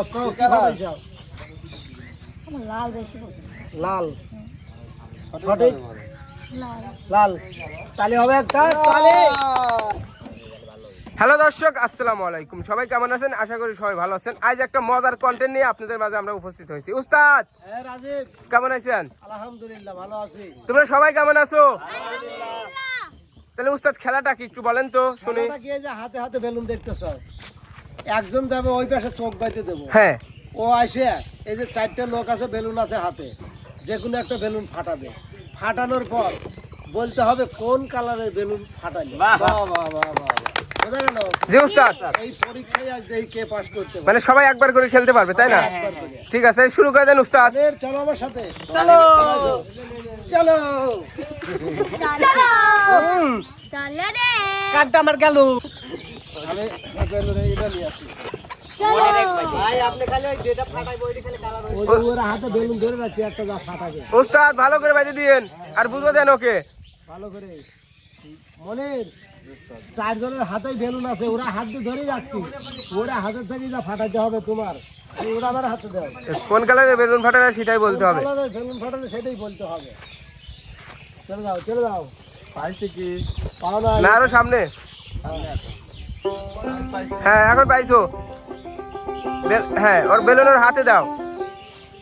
আওয়াজ করো কি ফাটাইছ আমার লাল বেশি পছন্দ। লাল। সঠিক লাল। লাল। তালি হবে একটা তালি হ্যালো দর্শক আসসালামু আলাইকুম। সবাই কেমন আছেন? আশা করি সবাই ভালো আছেন। আজ একটা মজার কন্টেন্ট নিয়ে আপনাদের মাঝে আমরা উপস্থিত হয়েছি। উস্তাদ! রাজীব। কেমন আছেন? আলহামদুলিল্লাহ ভালো আছি। তোমরা সবাই কেমন আছো? তাহলে উস্তাদ খেলাটা কি একটু বলেন তো শুনি। হাতে হাতে বেলুন দেখতেছ? একজন যাবে ওই পাশে চোখ বাইতে দেবো। হ্যাঁ। ও আসে এই যে চারটে লোক আছে বেলুন আছে হাতে যে কোনো একটা বেলুন ফাটাবে। ফাটানোর পর বলতে হবে কোন কালারের বেলুন ফাটালি। বাহ। বাহ বাহ বাহ বাহ। বোঝা গেল? জি উস্তাদ এই পরীক্ষায় আজ দেখি কে পাস করতে মানে সবাই একবার করে খেলতে পারবে তাই না? একবার ঠিক আছে শুরু করে দেন উস্তাদ চলো আমার সাথে। চলো। চলো। চলো। চলো রে। কাঠটা আমার গেল। হাতে উস্তাদ ভালো করে বাজে দিয়েন আর বুঝো দেন ওকে। ভালো করে। মনের চারজনের হাতেই বেলুন আছে ওরা হাত দিয়ে ধরে রাখছি ওরা হাতের থেকে যা ফাটাতে হবে তোমার ওরা আমার হাতে দেয়। কোন কালারের বেলুন ফাটাবে সেটাই বলতে হবে। বেলুন ফাটালে সেটাই বলতে হবে। চলে যাও চলে যাও। পাইছে কি? পাও না না আরও সামনে। হ্যাঁ এখন পাইছো। হ্যাঁ ওর বেলুন ওর হাতে দাও।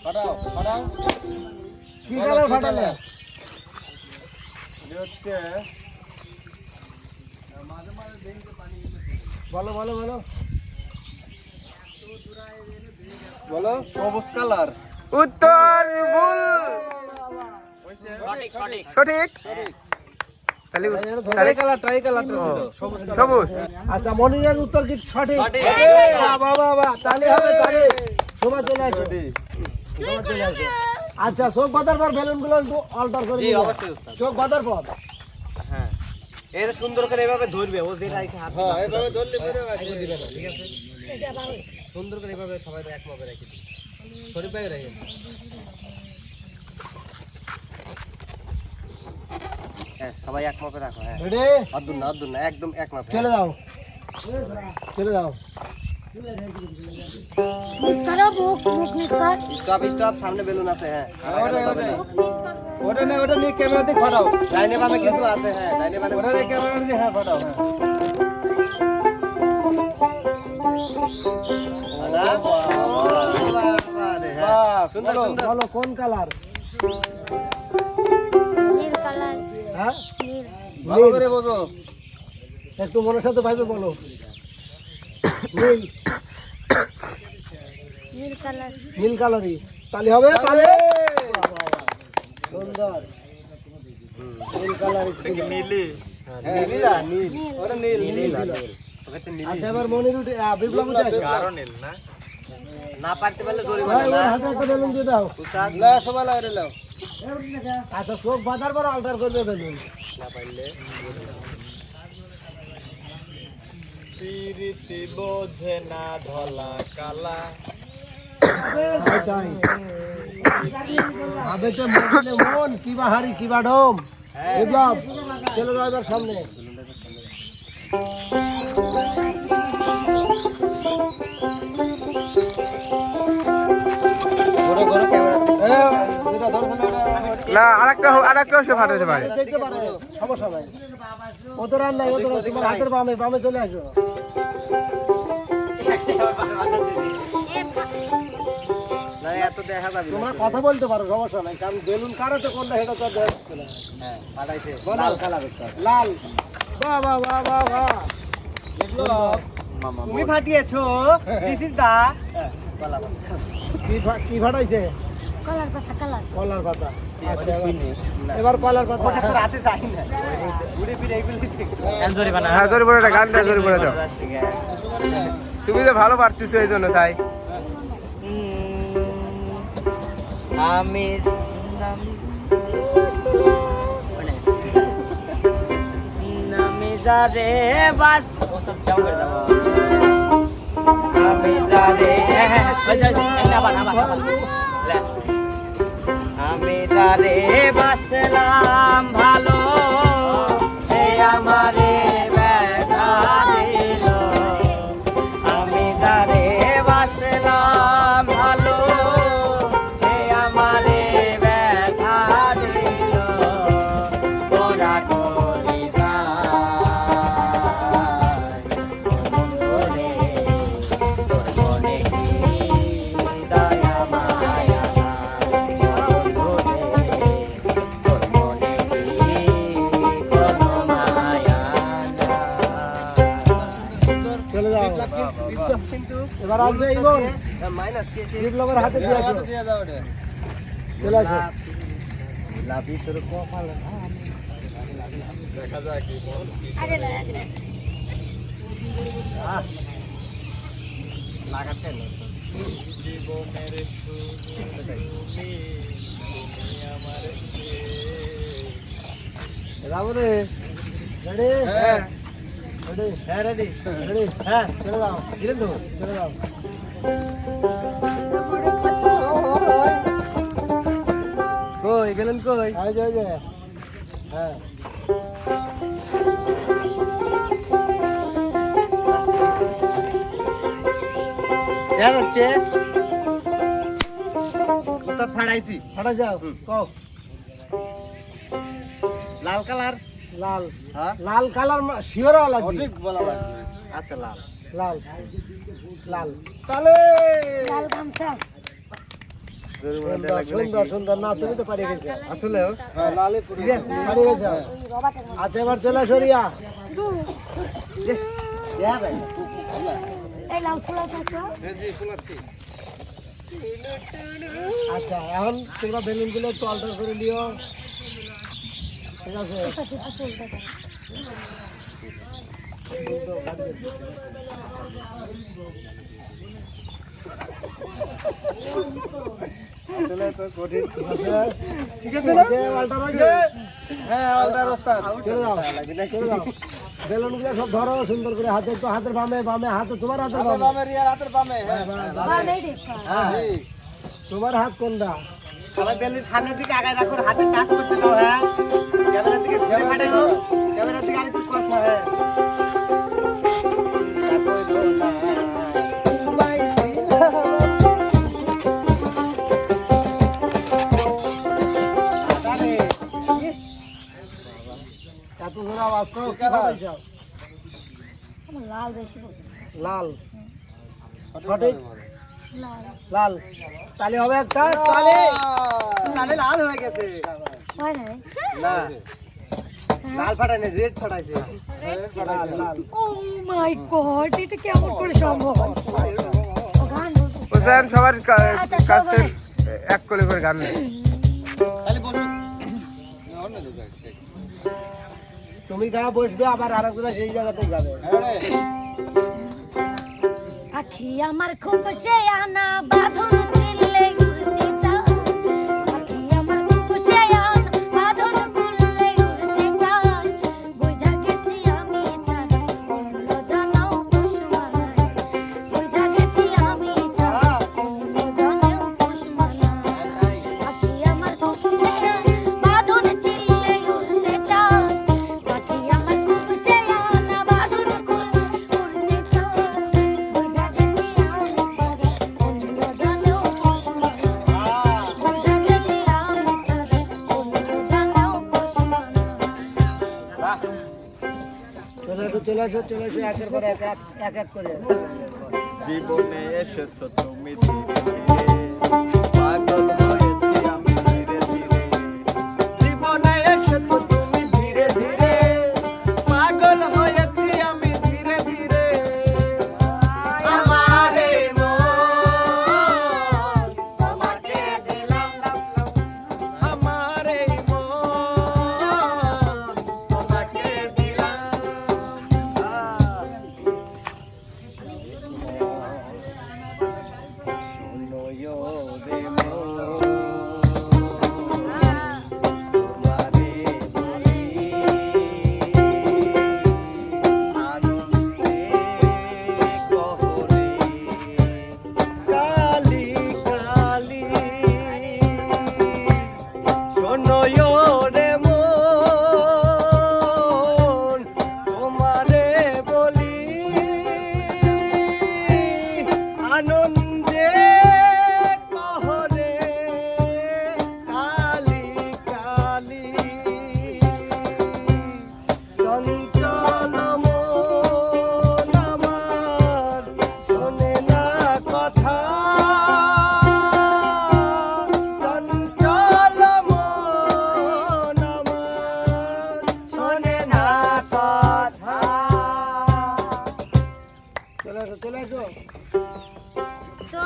ফাটাও ফাটাও। কি কালার ফাটালে? বলো বলো বলো। বলো সবুজ কালার। উত্তর ভুল। সঠিক। কালার ট্রাই ছিল। সবুজ সবুজ আচ্ছা মনিরের উত্তর কি সঠিক? বাবা বাবা তাহলে হবে তাহলে সময় চলে আসো। সময় চলে আসো। আচ্ছা চোখ বাঁধার পর বেলুনগুলো একটু অল্টার করে দিবে চোখ বাঁধার পর। হ্যাঁ। এটা সুন্দর করে এভাবে ধরবে ও যেটা হাত হ্যাঁ এভাবে ধরলে দিবে না ঠিক আছে? সুন্দর করে এভাবে সবাই এক মাপে রেখে। দিবে শরীফ ভাই রেখে হ্যাঁ সবাই এক মাপে রাখো হ্যাঁ। রেডি অদ্দুর না অদ্দুর না একদম এক মাপে। চলে যাও। চলে যাও। নিস্কারো বুক বুক নিস্কার স্টপ স্টপ সামনে বেলুন আছে হ্যাঁ। বুক নিস্কার ওটা। না ওটা নিয়ে ক্যামেরা দিয়ে ফাটাও ডাইনে বামে কিছু আছে হ্যাঁ ডাইনে বামে ওটা নিয়ে ক্যামেরা দিয়ে হ্যাঁ ফাটাও হ্যাঁ। না? বাবারে, হ্যাঁ। বাহ, সুন্দর বলো, সুন্দর। বলো কোন কালার? নীল কালার। হ্যাঁ? নীল ভালো করে বোঝো। একটু মনের সাথে ভাইবে বলো। নীল। নীল কালার। নীল কালারই। তাহলে হবে তাহলে সুন্দর। নীল কালার নীলি? নীল। নীল ওটা নীল নীল ছিল ওকে তো নীল। আচ্ছা এবার মনির উঠে বিপ্লব উঠে আসো নীল না? না পারতে পারলে জরিমানা না। হাতে একটা বেলুন দিয়ে দাও। সবাই লাইরে লাও আচ্ছা চোখ বাঁধার পর আল্টার করবে বেলুন না পারলে। পিরিতি বোঝে না ধলা কালা। তাই আবেতে মনে মন ডোম বিপ্লব চলে যাও এবার সামনে। না আরেকটা আরেকটা সে ফাটাতে পারে। দেখতে পারো সমস্যা নাই। অত রান নাই অত তোমার হাতের বামে বামে চলে আসো। না দেখা যাবে না। তোমার কথা বলতে পারো সমস্যা নাই কারণ বেলুন কারাতে সেটা তো আর দেখা যাচ্ছে না। হ্যাঁ। লাল বাহ বাহ বাহ বাহ বিপ্লব, তুমি ফাটিয়েছো দিস ইজ দা কি ফা- কি ফাটাইছে? কালার পাতা কালার। কলার পাতা। এবার- এবার কলার পাতা ওটা তো রাতে যাই না ঘুরে ফিরে এগুলি হ্যাঁ জোরে বলে এটা জোরে বলে দাও তুমি তো ভালো পারতেছো এই জন্য তাই আমি যারে বাস আমি যারে আমি যারে বাসলাম ভালো। সে আমারে এবার আসবে ইমন। মাইনাস কে বিপ্লবের হাতে দিয়ে আসো চলে আসো লাভি তোর কপাল। দেখা যাক কি আরে না আরে না। লাগাচ্ছেন জীবনের যাব রে। রেডি? হ্যাঁ। রেডি হ্যাঁ রেডি রেডি হ্যাঁ চলে যাও দিলেন তো চলে যাও কই গেলেন কই এই যে এই হ্যাঁ দেখা যাচ্ছে কোথা ফাড়াইছি হাঁটা যাও কও লাল কালার লাল। হ্যাঁ? লাল কালার শিওর লাগবে। আচ্ছা লাল। লাল। লাল। তাহলে! লাল গামছা। মতো। আচ্ছা এবার চলে আসো রিয়া। দেখা যায়। এই লাল ফুলা থাকো আচ্ছা এখন তোমরা বেলুনগুলো একটু অল্টার করে দিও বেলুনগুলো সব ধরো সুন্দর করে হাতে একটু হাতের বামে বামে হাতে তোমার হাতের বামে তোমার হাত কোনটা? সবাই বেলুন সামনের দিকে আগায় রাখো হাতে টাচ করতে দাও হ্যাঁ। ক্যামেরার দিকে ঘুরে ফাটাও ক্যামেরার দিকে আরেকটু কষ্ট হ্যাঁ এত জোরে আওয়াজ করো কি ফাটাইছো আমার লাল বেশি পছন্দ লাল সঠিক লাল লাল তালি হবে একটা তালি লালে লাল হয়ে গেছে হয় নাই না। লাল ফাটাই না রেড ফাটাইছে লাল লাল। ও মাই গড এটা কেমন করে সম্ভব? হোসেন সবার আচ্ছা, কাছ থেকে এক কোলে করে গান খালি বসো তুমি গা বসবে আবার আরেকজনে সেই জায়গাতেই যাবে। পাখি আমার খুব সে আনা বাঁধন চিল্লে চলে এসেছ পর এক এক করে। জীবনে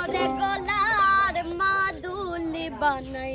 করে গলার মাদুলি বানাই